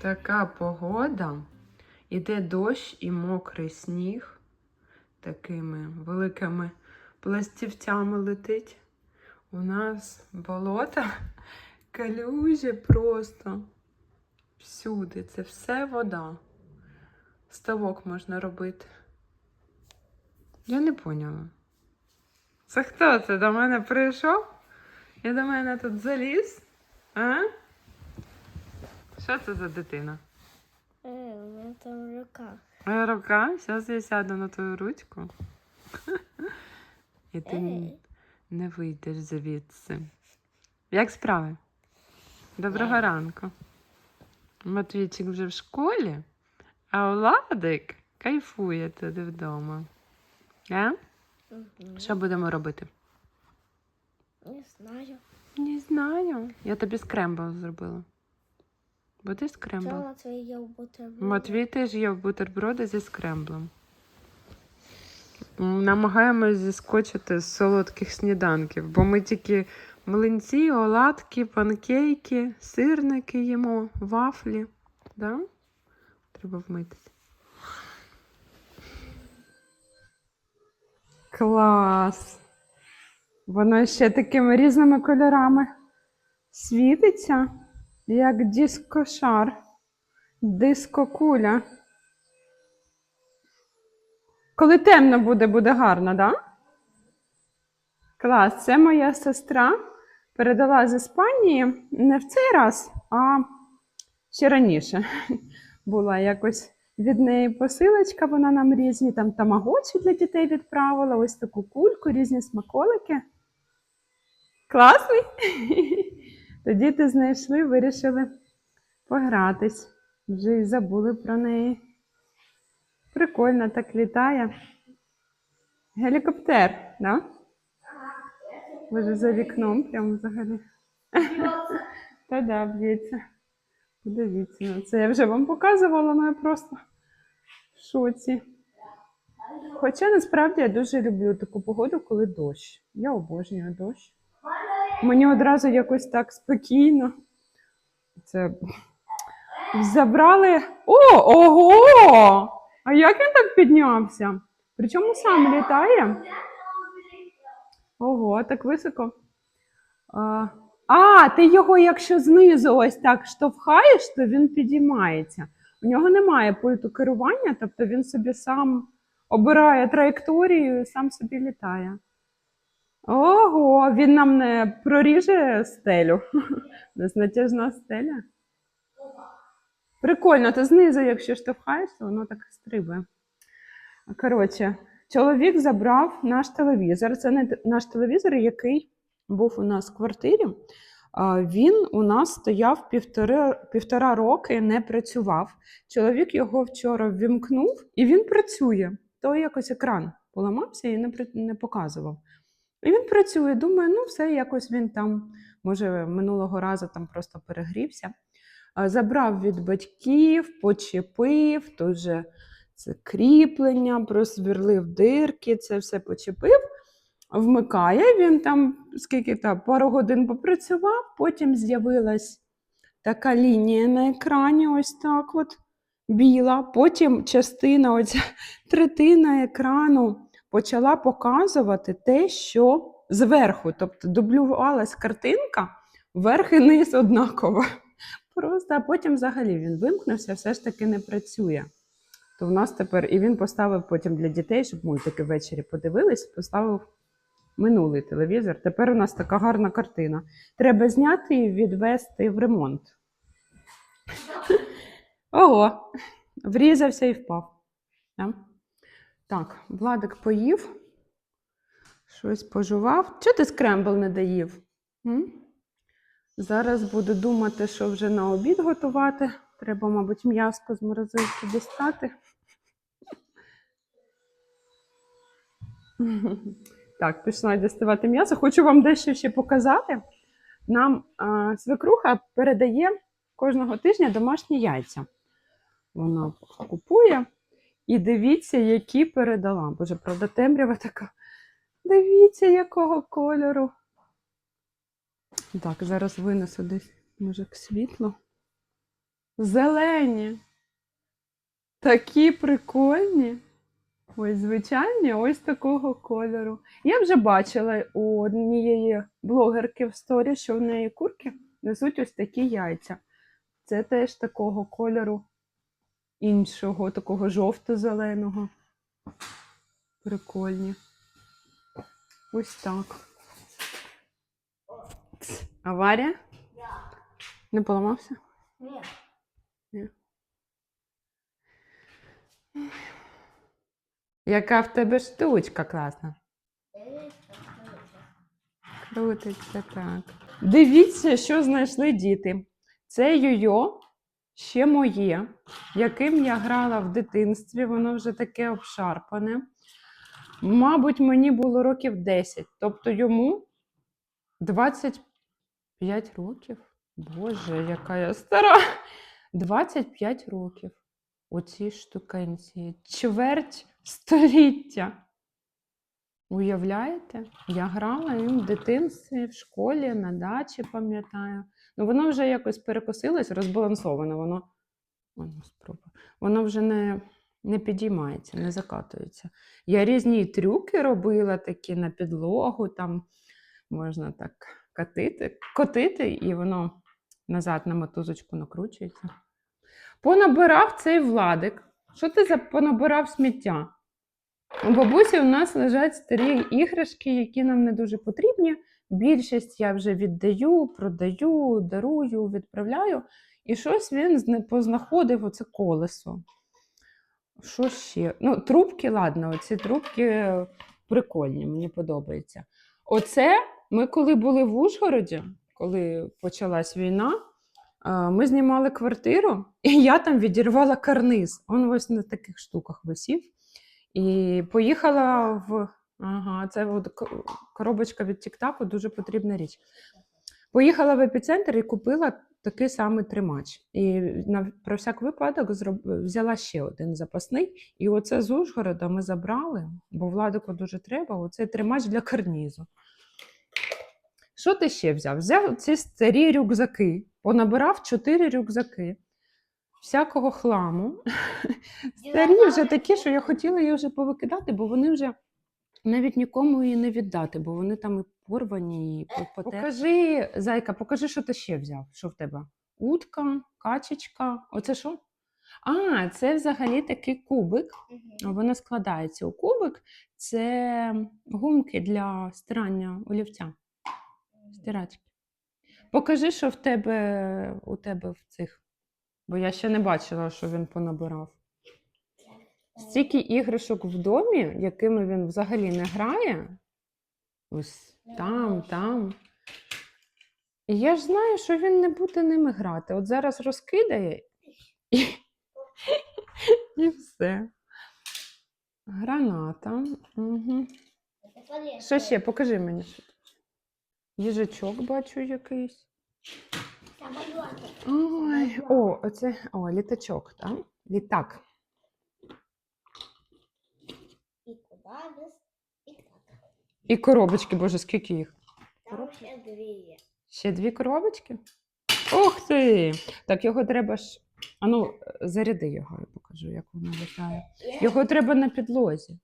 Така погода. Іде дощ і мокрий сніг. Такими великими пластівцями летить. У нас болото, калюжі просто всюди. Це все вода. Ставок можна робити. Я не поняла. Це хто це до мене прийшов? І до мене тут заліз? А? Що це за дитина? Е, у мене там рука. Моя рука, зараз я сяду на твою ручку. І ти Ей. не вийдеш звідси. Як справи? Доброго Ей. ранку. Матвійчик вже в школі, а Владик кайфує туди вдома. А? Угу. Що будемо робити? Не знаю. Не знаю. Я тобі скрембл зробила. Будеш скрембл? Це Матвій є в бутерброді. Матвій теж є в бутерброди зі скремблем. Намагаємось зіскочити з солодких сніданків, бо ми тільки млинці, оладки, панкейки, сирники їмо, вафлі. Да? Треба вмитися. Клас! Воно ще такими різними кольорами світиться, як дискошар. Дискокуля. Коли темно буде, буде гарно, да? Клас, це моя сестра передала з Іспанії не в цей раз, а ще раніше. Була якось від неї посилочка, вона нам різні там тамагочі для дітей відправила, ось таку кульку, різні смаколики. Класний? То діти знайшли, вирішили погратись. Вже і забули про неї. Прикольно так літає. Гелікоптер, да? Може, за вікном прямо взагалі. Та да, б'ється. Подивіться на це. Я вже вам показувала, але я просто в шоці. Хоча насправді я дуже люблю таку погоду, коли дощ. Я обожнюю дощ. Мені одразу якось так спокійно. Це Забрали. О, ого! А як він так піднявся? Причому сам літає? Ого, так високо. А, а, ти його, якщо знизу ось так штовхаєш, то він підіймається. У нього немає пульту керування, тобто він собі сам обирає траєкторію і сам собі літає. Ого, він нам не проріже стелю. У нас натяжна стеля. Прикольно, то знизу, якщо штовхаєш, то воно так стрибає. Коротше, чоловік забрав наш телевізор. Це не наш телевізор, який був у нас в квартирі. Він у нас стояв півтори, півтора роки, не працював. Чоловік його вчора ввімкнув, і він працює. То якось екран поламався і не показував. І він працює. Думаю, ну все, якось він там, може, минулого разу там просто перегрівся. Забрав від батьків, почепив, тут же це кріплення, просвірлив дирки, це все почепив. Вмикає він там, скільки там, пару годин попрацював, потім з'явилась така лінія на екрані, ось так от, біла. Потім частина, оця третина екрану почала показувати те, що зверху, тобто дублювалась картинка, верх і низ однаково. Просто, а потім взагалі він вимкнувся, все ж таки не працює. То в нас тепер і він поставив потім для дітей, щоб мультики ввечері подивились, поставив минулий телевізор. Тепер у нас така гарна картина. Треба зняти і відвести в ремонт. Ого, врізався і впав. Да? Так, Владик поїв, щось пожував. Чого ти скрембл не доїв? М? Зараз буду думати, що вже на обід готувати. Треба, мабуть, м'яско з морозилки дістати. Так, пішла діставати м'ясо. Хочу вам дещо ще показати. Нам а, свекруха передає кожного тижня домашні яйця. Вона купує. І дивіться, які передала. Боже, правда, темрява така. Дивіться, якого кольору. Так, зараз винесу десь, може, к світлу. Зелені. Такі прикольні. Ось звичайні, ось такого кольору. Я вже бачила у однієї блогерки в сторі, що в неї курки несуть ось такі яйця. Це теж такого кольору іншого, такого жовто-зеленого. Прикольні. Ось так. Аварія? Не поламався? Нет. Яка в тебе штучка класна. Крутиться так. Дивіться, що знайшли діти. Це йо-йо, ще моє, яким я грала в дитинстві, воно вже таке обшарпане. Мабуть, мені було років 10, тобто йому 25 років. Боже, яка я стара! 25 років. Оці штукенці. Чверть століття. Уявляєте? Я грала їм в дитинстві, в школі, на дачі, пам'ятаю. Ну, воно вже якось перекосилось, розбалансоване. Воно, Воно, вже не, не підіймається, не закатується. Я різні трюки робила такі на підлогу, там можна так катити, котити, і воно назад на мотузочку накручується. Понабирав цей владик. Що ти за понабирав сміття? У бабусі у нас лежать старі іграшки, які нам не дуже потрібні. Більшість я вже віддаю, продаю, дарую, відправляю. І щось він познаходив оце колесо. Що ще? Ну, трубки, ладно, оці трубки прикольні, мені подобається. Оце ми коли були в Ужгороді, коли почалась війна, ми знімали квартиру, і я там відірвала карниз. Он ось на таких штуках висів. І поїхала в. Ага, це от коробочка від Тіктаку, дуже потрібна річ. Поїхала в епіцентр і купила такий самий тримач. І на, про всяк випадок зроб... взяла ще один запасний. І оце з Ужгорода ми забрали, бо владику дуже треба. Оцей тримач для карнізу. Що ти ще взяв? Взяв ці старі рюкзаки, понабирав чотири рюкзаки всякого хламу. Старі вже такі, що я хотіла її вже повикидати, бо вони вже навіть нікому її не віддати, бо вони там і порвані, і по- Покажи, зайка, покажи, що ти ще взяв. Що в тебе? Утка, качечка. Оце що? А, це взагалі такий кубик. Воно складається у кубик. Це гумки для стирання олівця. Стирачки. Покажи, що в тебе у тебе в цих. Бо я ще не бачила, що він понабирав. Стільки іграшок в домі, якими він взагалі не грає. Ось там, там. І я ж знаю, що він не буде ними грати. От зараз розкидає і, і все. Граната. Угу. Що ще? Покажи мені. Їжачок бачу якийсь. Ой, о, оце, о, літачок, так? Літак. Без... И так. І коробочки, боже, скільки їх? Там еще две. Ще дві коробочки? Ух ти! Так, його треба ж. Ану, заряди його, я покажу, як воно літає. Його треба на підлозі.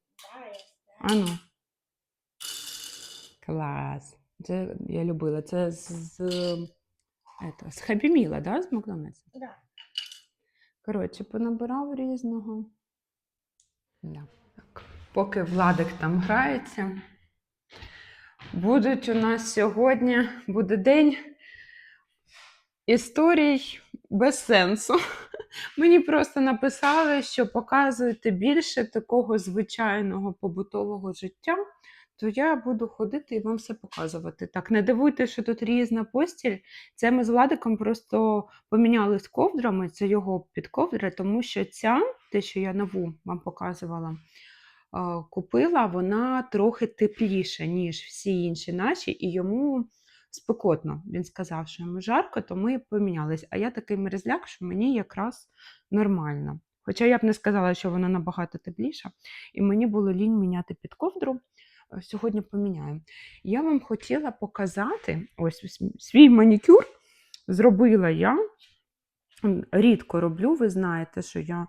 Ану. Клас. Це я любила. Це з, з, ето, з Happy Meal, да, з Макдональдса? Да. Коротше, понабирав різного. Да. Так. Поки Владик там грається, будуть у нас сьогодні буде день історій без сенсу. Мені просто написали, що показуєте більше такого звичайного побутового життя, то я буду ходити і вам все показувати. Так, не дивуйте, що тут різна постіль. Це ми з Владиком просто помінялись ковдрами, це його підковдра, тому що ця, те, що я нову вам показувала, купила, вона трохи тепліша, ніж всі інші наші, і йому спекотно. Він сказав, що йому жарко, то ми помінялись. А я такий мерзляк, що мені якраз нормально. Хоча я б не сказала, що вона набагато тепліша, і мені було лінь міняти під ковдру. Е, Сьогодні поміняю. Я вам хотіла показати ось свій манікюр. Зробила я рідко роблю, ви знаєте, що я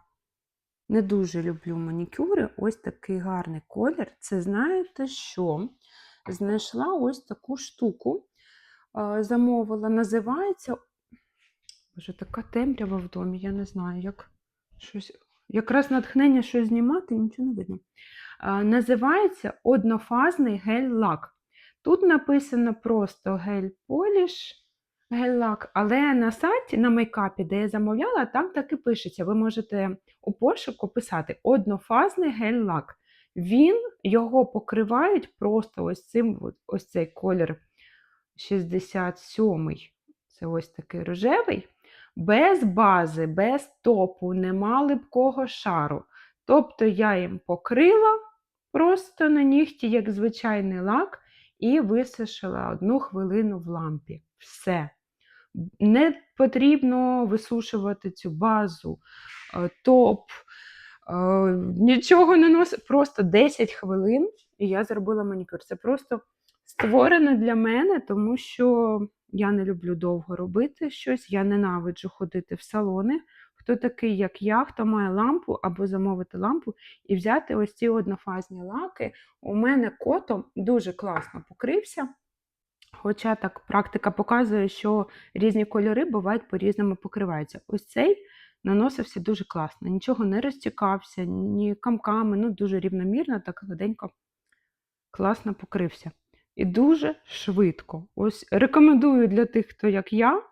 не дуже люблю манікюри. Ось такий гарний колір. Це знаєте що? Знайшла ось таку штуку, замовила. Називається. Боже, така темрява в домі, я не знаю, як щось. Якраз натхнення щось знімати, нічого не видно. Називається однофазний гель-лак. Тут написано просто гель-поліш, гель-лак, але на сайті, на мейкапі, де я замовляла, там так і пишеться. Ви можете у пошуку писати однофазний гель-лак. Він його покривають просто ось цим, ось цей колір 67-й. Це ось такий рожевий. Без бази, без топу, нема липкого шару. Тобто я їм покрила просто на нігті, як звичайний лак, і висушила одну хвилину в лампі. Все. Не потрібно висушувати цю базу, е, топ, е, нічого не носить. Просто 10 хвилин, і я зробила манікюр. Це просто створено для мене, тому що я не люблю довго робити щось, я ненавиджу ходити в салони. Хто такий, як я, хто має лампу або замовити лампу і взяти ось ці однофазні лаки. У мене кото дуже класно покрився. Хоча так практика показує, що різні кольори бувають по-різному покриваються. Ось цей наносився дуже класно, нічого не розтікався, ні камками, ну дуже рівномірно, так гладенько класно покрився. І дуже швидко. Ось рекомендую для тих, хто як я,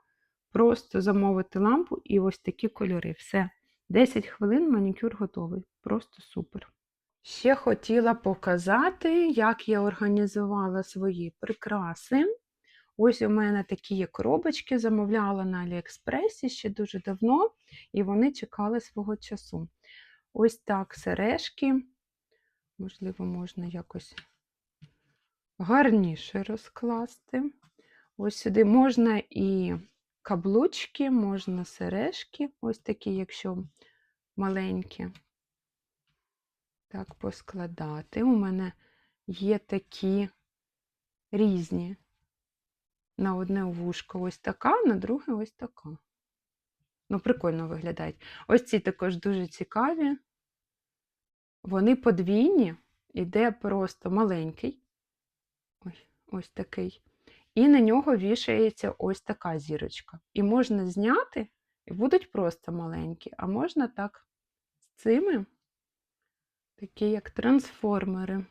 просто замовити лампу і ось такі кольори. Все. 10 хвилин манікюр готовий. Просто супер. Ще хотіла показати, як я організувала свої прикраси. Ось у мене такі коробочки, замовляла на Аліекспресі ще дуже давно, і вони чекали свого часу. Ось так сережки. Можливо, можна якось гарніше розкласти. Ось сюди можна і каблучки, можна сережки, ось такі, якщо маленькі. Так, поскладати. У мене є такі різні. На одне вушко ось така, на друге ось така. Ну, прикольно виглядають. Ось ці також дуже цікаві. Вони подвійні, іде просто маленький. Ось, ось такий. І на нього вішається ось така зірочка. І можна зняти, і будуть просто маленькі, а можна так з цими, такі як трансформери.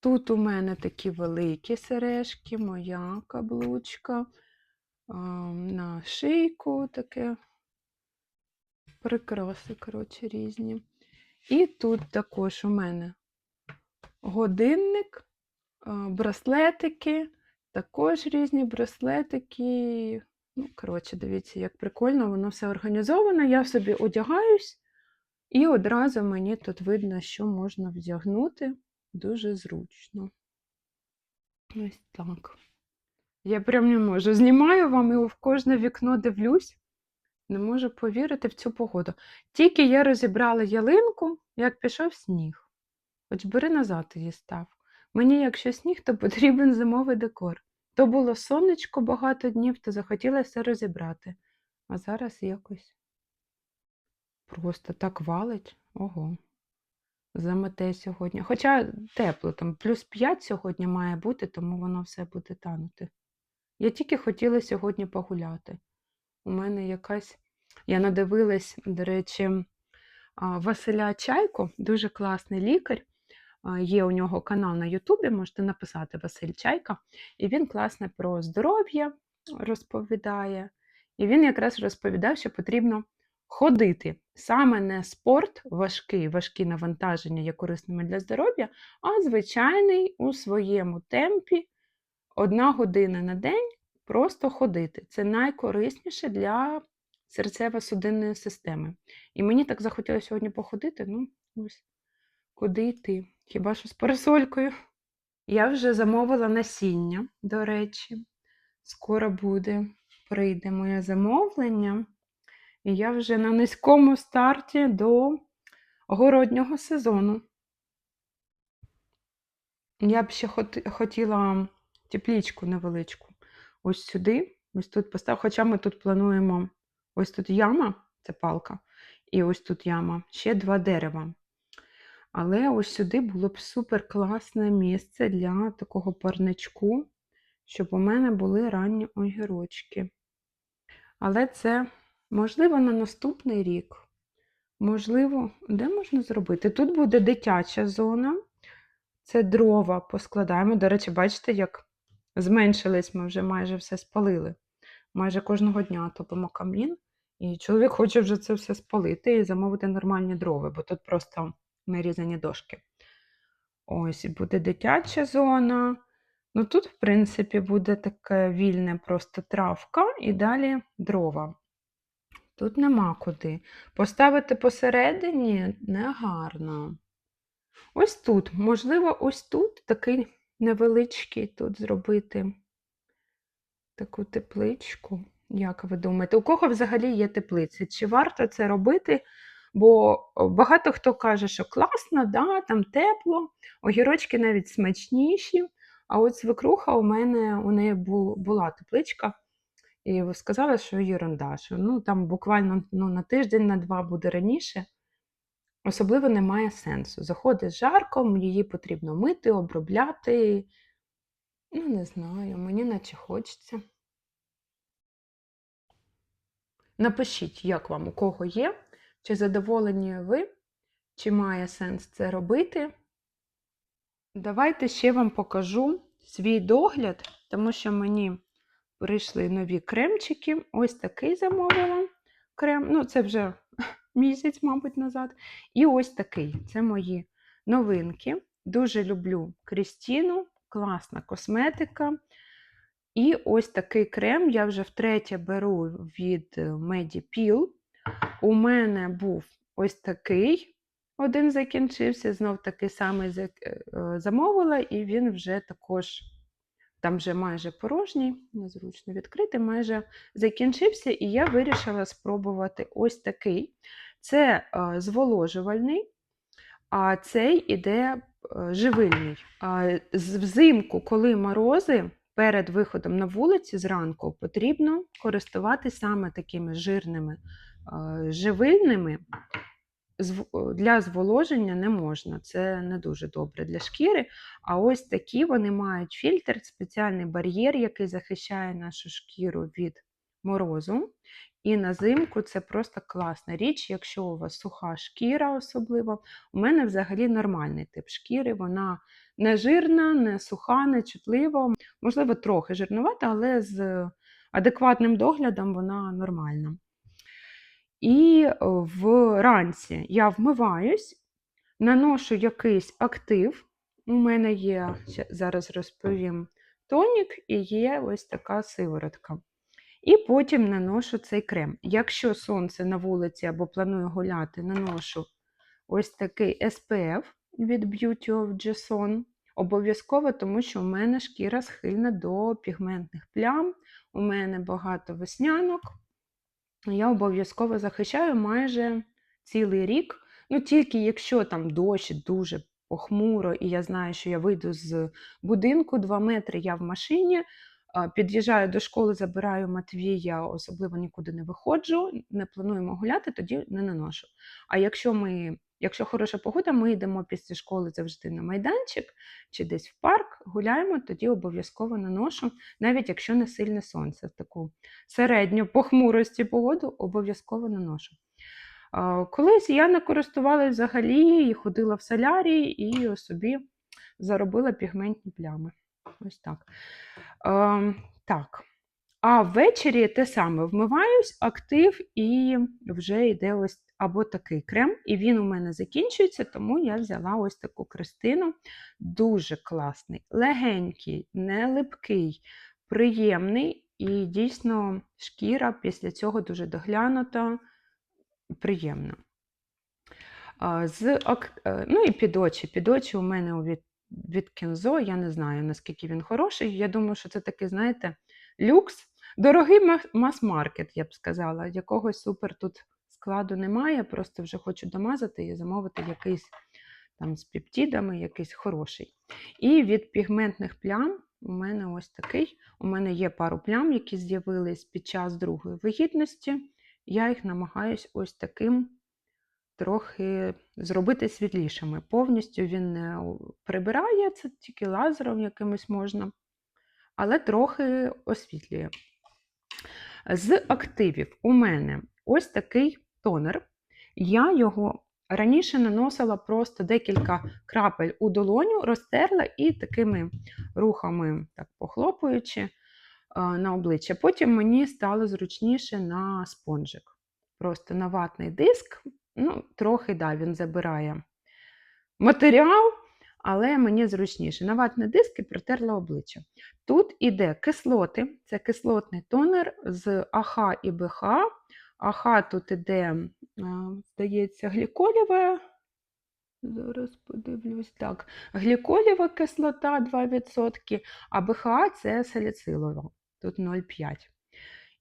Тут у мене такі великі сережки, моя каблучка, на шийку таке прикраси, коротше, різні. І тут також у мене годинник, браслетики, також різні браслетики. Ну, коротше, дивіться, як прикольно, воно все організовано. Я собі одягаюсь, і одразу мені тут видно, що можна вдягнути. Дуже зручно. Ось так. Я прям не можу. Знімаю вам і в кожне вікно дивлюсь. Не можу повірити в цю погоду. Тільки я розібрала ялинку, як пішов сніг. Хоч бери назад її став. Мені, якщо сніг, то потрібен зимовий декор. То було сонечко багато днів, то захотілося розібрати. А зараз якось просто так валить. Ого. Замете сьогодні. Хоча тепло, там плюс 5 сьогодні має бути, тому воно все буде танути. Я тільки хотіла сьогодні погуляти. У мене якась. Я надивилась, до речі, Василя Чайко, дуже класний лікар. Є у нього канал на Ютубі, можете написати Василь Чайка. І він класно про здоров'я розповідає. І він якраз розповідав, що потрібно ходити. Саме не спорт важкий, важкі навантаження є корисними для здоров'я, а звичайний у своєму темпі одна година на день просто ходити. Це найкорисніше для серцево-судинної системи. І мені так захотілося сьогодні походити, ну, ось куди йти? Хіба що з парасолькою? Я вже замовила насіння, до речі. Скоро буде, прийде моє замовлення. І я вже на низькому старті до городнього сезону. Я б ще хотіла теплічку невеличку. Ось сюди, ось тут поставити. Хоча ми тут плануємо Ось тут яма, це палка, і ось тут яма, ще два дерева. Але ось сюди було б супер класне місце для такого парничку, щоб у мене були ранні огірочки. Але це можливо на наступний рік. Можливо, де можна зробити? Тут буде дитяча зона. Це дрова поскладаємо. До речі, бачите, як зменшились, ми вже майже все спалили. Майже кожного дня топимо камін. І чоловік хоче вже це все спалити і замовити нормальні дрова, бо тут просто нарізані дошки. Ось буде дитяча зона. Ну тут, в принципі, буде таке вільне просто травка і далі дрова. Тут нема куди. Поставити посередині негарно. Ось тут, можливо, ось тут такий невеличкий тут зробити таку тепличку. Як ви думаєте, у кого взагалі є теплиці? Чи варто це робити? Бо багато хто каже, що класно, да, там тепло, огірочки навіть смачніші. А от свекруха у мене у неї була тепличка, і сказала, що ерунда, що ну, там буквально ну, на тиждень, на два буде раніше. Особливо немає сенсу. Заходить жарко, її потрібно мити, обробляти. Ну, не знаю, мені наче хочеться. Напишіть, як вам, у кого є, чи задоволені ви, чи має сенс це робити. Давайте ще вам покажу свій догляд, тому що мені прийшли нові кремчики. Ось такий замовила крем. Ну, це вже місяць, мабуть, назад. І ось такий. Це мої новинки. Дуже люблю Крістіну, класна косметика. І ось такий крем я вже втретє беру від Medipil. У мене був ось такий. Один закінчився, знов такий самий е, замовила, і він вже також, там вже майже порожній, незручно відкрити, майже закінчився, і я вирішила спробувати ось такий. Це е, зволожувальний, а цей іде е, живильний. Взимку, коли морози, перед виходом на вулиці зранку потрібно користуватися саме такими жирними е, живильними. Зв- Для зволоження не можна, це не дуже добре для шкіри. А ось такі вони мають фільтр, спеціальний бар'єр, який захищає нашу шкіру від морозу. І на зимку це просто класна річ, якщо у вас суха шкіра, особливо. У мене взагалі нормальний тип шкіри, вона не жирна, не суха, не чутлива. Можливо, трохи жирнувата, але з адекватним доглядом вона нормальна. І е, вранці я вмиваюсь, наношу якийсь актив. У мене є, зараз розповім, тонік і є ось така сиворотка. І потім наношу цей крем. Якщо сонце на вулиці або планую гуляти, наношу ось такий SPF від Beauty of Jason. Обов'язково, тому що у мене шкіра схильна до пігментних плям, у мене багато веснянок. Я обов'язково захищаю майже цілий рік. Ну, тільки якщо там дощ дуже похмуро, і я знаю, що я вийду з будинку 2 метри, я в машині. Під'їжджаю до школи, забираю Матвія, особливо нікуди не виходжу, не плануємо гуляти, тоді не наношу. А якщо ми, якщо хороша погода, ми йдемо після школи завжди на майданчик чи десь в парк, гуляємо, тоді обов'язково наношу, навіть якщо не сильне сонце, в таку середню похмурості погоду обов'язково наношу. Колись я не користувалася взагалі і ходила в солярій і собі заробила пігментні плями. Ось так. Ем, так. А ввечері те саме вмиваюсь, актив, і вже йде ось або такий крем. І він у мене закінчується, тому я взяла ось таку Кристину. Дуже класний, легенький, не липкий, приємний. І дійсно шкіра після цього дуже доглянута, приємна. З, е, ну і під очі. Під очі у мене від, від Кензо, я не знаю, наскільки він хороший. Я думаю, що це такий, знаєте, люкс. Дорогий ма- мас-маркет, я б сказала. Якогось супер тут складу немає. Просто вже хочу домазати і замовити якийсь там з пептидами, якийсь хороший. І від пігментних плям у мене ось такий. У мене є пару плям, які з'явились під час другої вагітності. я їх намагаюсь ось таким трохи зробити світлішими. Повністю він не прибирає, це тільки лазером якимось можна, але трохи освітлює. З активів у мене ось такий тонер. Я його раніше наносила просто декілька крапель у долоню, розтерла і такими рухами, так похлопуючи е, на обличчя. Потім мені стало зручніше на спонжик. Просто на ватний диск. Ну, трохи да, він забирає матеріал, але мені зручніше. На ватний диск і протерла обличчя. Тут іде кислоти, це кислотний тонер з АХ і БХ. АХ тут іде, здається, гліколєва. Зараз подивлюсь. Так, гліколєва кислота 2%, а БХА це саліцилова, тут 0,5.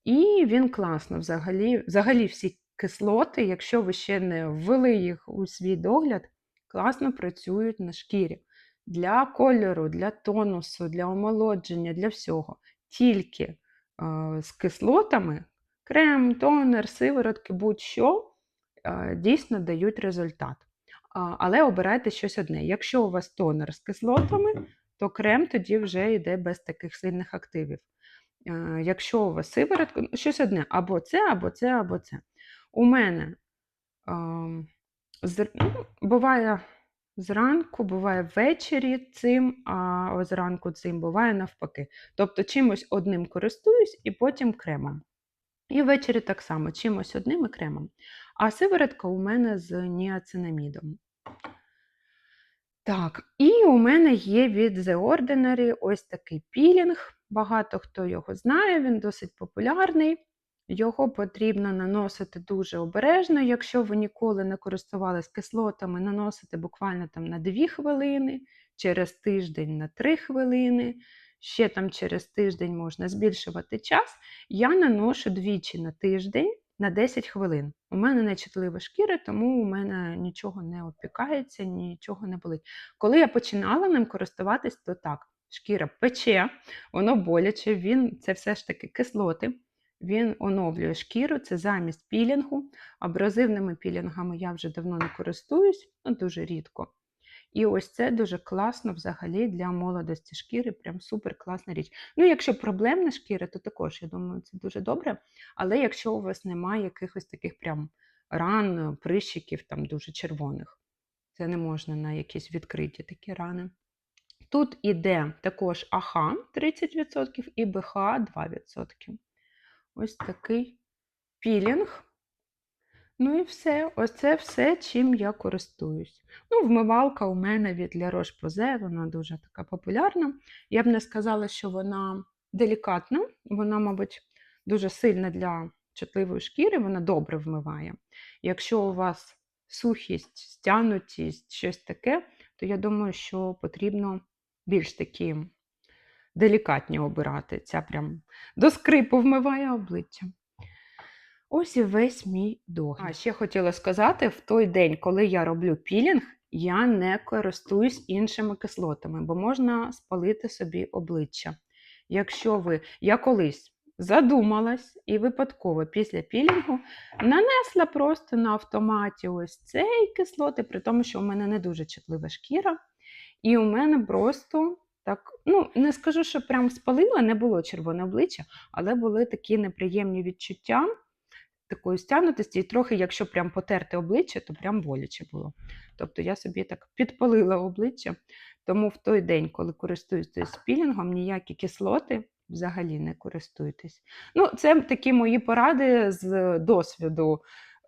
І він класно взагалі, взагалі всі кислоти, якщо ви ще не ввели їх у свій догляд, класно працюють на шкірі. Для кольору, для тонусу, для омолодження, для всього. Тільки е, з кислотами, крем, тонер, сиворотки, будь-що е, дійсно дають результат. А, Але обирайте щось одне. Якщо у вас тонер з кислотами, то крем тоді вже йде без таких сильних активів. Е, Якщо у вас сиворотка, ну, щось одне, або це, або це, або це. У мене з- ну, буває зранку, буває ввечері цим, а зранку цим буває навпаки. Тобто чимось одним користуюсь і потім кремом. І ввечері так само, чимось одним і кремом. А сиворотка у мене з ніацинамідом. Так, і у мене є від The Ordinary ось такий пілінг. Багато хто його знає, він досить популярний. Його потрібно наносити дуже обережно. Якщо ви ніколи не користувались кислотами, наносити буквально там на 2 хвилини, через тиждень на 3 хвилини, ще там через тиждень можна збільшувати час. Я наношу двічі на тиждень на 10 хвилин. У мене нечутлива шкіра, тому у мене нічого не опікається, нічого не болить. Коли я починала ним користуватись, то так, шкіра пече, воно боляче, він це все ж таки кислоти. Він оновлює шкіру, це замість пілінгу. Абразивними пілінгами я вже давно не користуюсь, ну дуже рідко. І ось це дуже класно взагалі для молодості шкіри, прям супер класна річ. Ну, якщо проблемна шкіра, то також, я думаю, це дуже добре. Але якщо у вас немає якихось таких прям ран, прищиків, там дуже червоних, це не можна на якісь відкриті такі рани. Тут іде також АХ 30% і БХ 2%. Ось такий пілінг. Ну і все. Ось це все, чим я користуюсь. Ну, вмивалка у мене від La Roche-Posay, вона дуже така популярна. Я б не сказала, що вона делікатна, вона, мабуть, дуже сильна для чутливої шкіри, вона добре вмиває. Якщо у вас сухість, стянутість, щось таке, то я думаю, що потрібно більш такі делікатні обирати. Ця прям до скрипу вмиває обличчя. Ось і весь мій догляд. А ще хотіла сказати: в той день, коли я роблю пілінг, я не користуюсь іншими кислотами, бо можна спалити собі обличчя. Якщо ви, я колись задумалась і випадково після пілінгу нанесла просто на автоматі ось цей кислоти, при тому, що у мене не дуже чутлива шкіра, і у мене просто так, ну не скажу, що прям спалила, не було червоне обличчя, але були такі неприємні відчуття такої стягнутості, і трохи, якщо прям потерти обличчя, то прям боляче було. Тобто я собі так підпалила обличчя. Тому в той день, коли користуєтесь пілінгом, ніякі кислоти взагалі не користуйтесь. Ну, це такі мої поради з досвіду,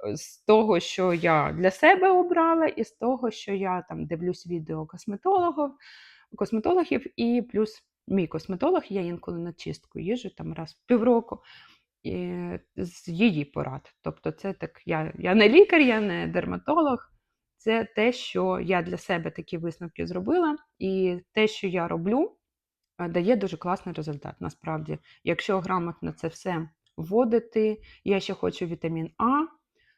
е, з того, що я для себе обрала, і з того, що я там дивлюсь відео косметологів, косметологів, і плюс мій косметолог, я інколи на чистку їжджу там раз в півроку і з її порад. Тобто, це так, я, я не лікар, я не дерматолог. Це те, що я для себе такі висновки зробила, і те, що я роблю, е, дає дуже класний результат. Насправді, якщо грамотно це все вводити, я ще хочу вітамін А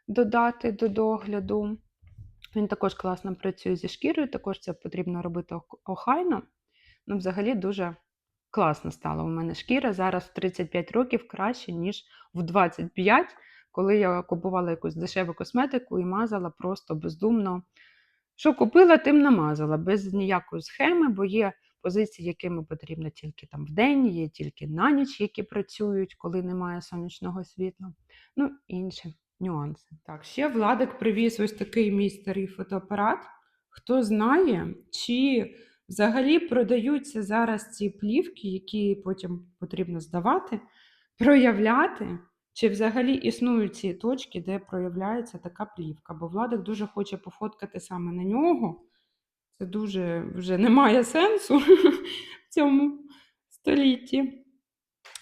додати до догляду. Він також класно працює зі шкірою, також це потрібно робити охайно. Ну, взагалі дуже класно стала у мене шкіра. Зараз в 35 років краще, ніж в 25, коли я купувала якусь дешеву косметику і мазала просто бездумно. Що купила, тим намазала, без ніякої схеми, бо є позиції, якими потрібно тільки там в день, є тільки на ніч, які працюють, коли немає сонячного світла. Ну, інші нюанси. Так, ще Владик привіз ось такий мій старий фотоапарат. Хто знає, чи взагалі продаються зараз ці плівки, які потім потрібно здавати, проявляти, чи взагалі існують ці точки, де проявляється така плівка. Бо Владик дуже хоче пофоткати саме на нього. Це дуже вже немає сенсу в цьому столітті.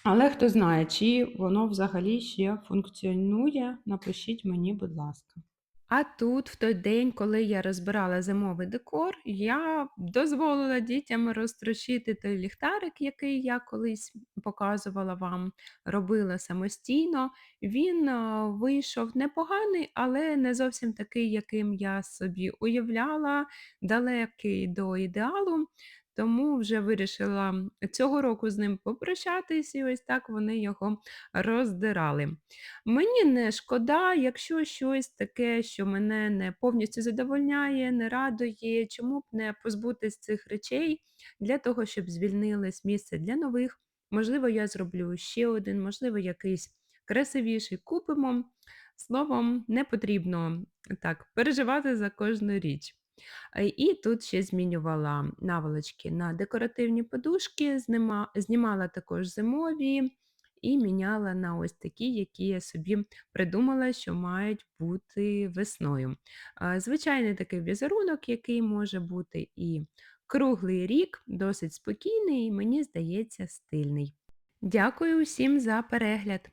Але хто знає, чи воно взагалі ще функціонує, напишіть мені, будь ласка. А тут, в той день, коли я розбирала зимовий декор, я дозволила дітям розтрощити той ліхтарик, який я колись показувала вам, робила самостійно. Він вийшов непоганий, але не зовсім такий, яким я собі уявляла, далекий до ідеалу. Тому вже вирішила цього року з ним попрощатись, і ось так вони його роздирали. Мені не шкода, якщо щось таке, що мене не повністю задовольняє, не радує, чому б не позбутись цих речей для того, щоб звільнилось місце для нових. Можливо, я зроблю ще один, можливо, якийсь красивіший купимо. Словом, не потрібно так переживати за кожну річ. Е, І тут ще змінювала наволочки на декоративні подушки, знімала також зимові і міняла на ось такі, які я собі придумала, що мають бути весною. Звичайний такий візерунок, який може бути і круглий рік, досить спокійний, і мені здається, стильний. Дякую усім за перегляд!